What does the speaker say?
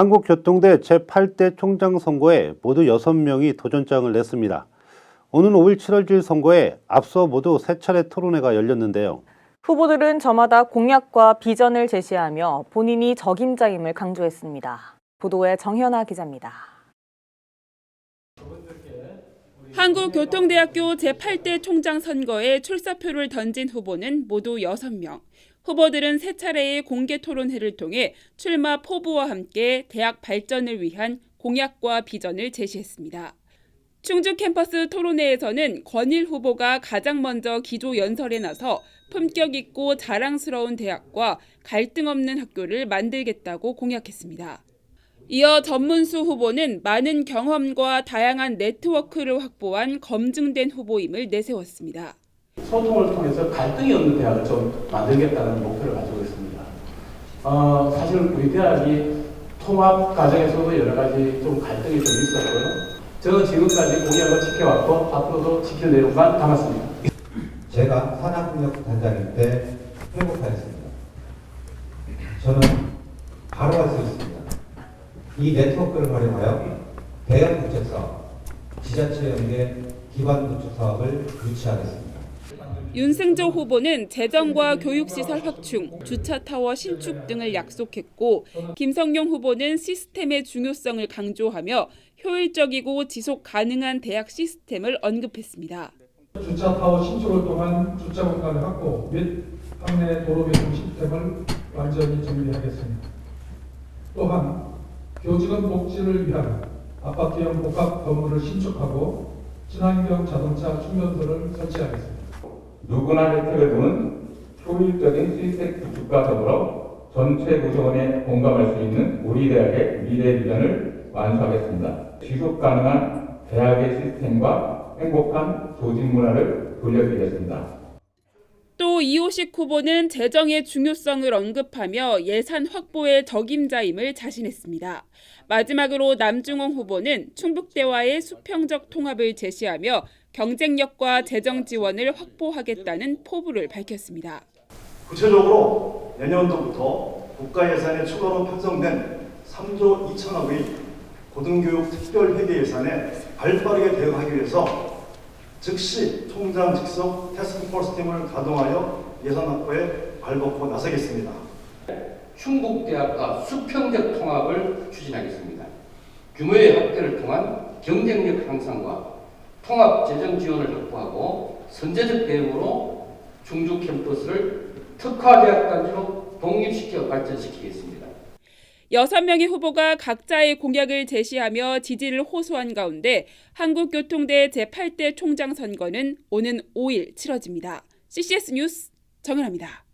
한국교통대 제8대 총장 선거에 모두 6명이 도전장을 냈습니다. 오는 5일 치러질 선거에 앞서 모두 세 차례 토론회가 열렸는데요. 후보들은 저마다 공약과 비전을 제시하며 본인이 적임자임을 강조했습니다. 보도에 정현아 기자입니다. 한국교통대학교 제8대 총장 선거에 출사표를 던진 후보는 모두 6명. 후보들은 세 차례의 공개 토론회를 통해 출마 포부와 함께 대학 발전을 위한 공약과 비전을 제시했습니다. 충주 캠퍼스 토론회에서는 권일 후보가 가장 먼저 기조 연설에 나서 품격 있고 자랑스러운 대학과 갈등 없는 학교를 만들겠다고 공약했습니다. 이어 전문수 후보는 많은 경험과 다양한 네트워크를 확보한 검증된 후보임을 내세웠습니다. 소통을 통해서 갈등이 없는 대학을 좀 만들겠다는 목표를 가지고 있습니다. 어, 사실 우리 대학이 통합 과정에서도 여러 가지 좀 갈등이 좀 있었고요. 저는 지금까지 공약을 지켜왔고 앞으로도 지킬 내용만 담았습니다. 제가 산학능력 단장일 때 회복하였습니다. 저는 바로 할 수 있습니다. 이 네트워크를 활용하여 대형 부채 사업, 지자체 연계 기반 구축 사업을 유치하겠습니다. 윤승조 후보는 재정과 교육시설 확충, 주차타워 신축 등을 약속했고 김성용 후보는 시스템의 중요성을 강조하며 효율적이고 지속 가능한 대학 시스템을 언급했습니다. 주차 타워 신축을 통한 주차 공간의 확보 및 학내 도로 교통 시스템을 완전히 정비하겠습니다. 또한 교직원 복지를 위한 아파트형 복합 건물을 신축하고 친환경 자동차 충전소를 설치하겠습니다. 누구나 혜택을 주는 효율적인 시스템 구축과 더불어 전체 구성원에 공감할 수 있는 우리 대학의 미래 비전을 완수하겠습니다. 지속 가능한 대학의 시스템과 행복한 조직 문화를 돌려드리겠습니다. 또 이호식 후보는 재정의 중요성을 언급하며 예산 확보의 적임자임을 자신했습니다. 마지막으로 남중홍 후보는 충북대와의 수평적 통합을 제시하며 경쟁력과 재정 지원을 확보하겠다는 포부를 밝혔습니다. 구체적으로 내년도부터 국가 예산에 추가로 편성된 3조 2천억의 고등교육 특별회계 예산에 발빠르게 대응하기 위해서 즉시 총장 직속 태스크포스 팀을 가동하여 예산 확보에 발벗고 나서겠습니다. 충북대학과 수평적 통합을 추진하겠습니다. 규모의 확대를 통한 경쟁력 향상과 통합 재정 지원을 확보하고 선제적 대응으로 충주 캠퍼스를 특화 대학 단지로 독립시켜 발전시키겠습니다. 여섯 명의 후보가 각자의 공약을 제시하며 지지를 호소한 가운데 한국교통대 제8대 총장 선거는 오는 5일 치러집니다. CCS 뉴스 정은아입니다.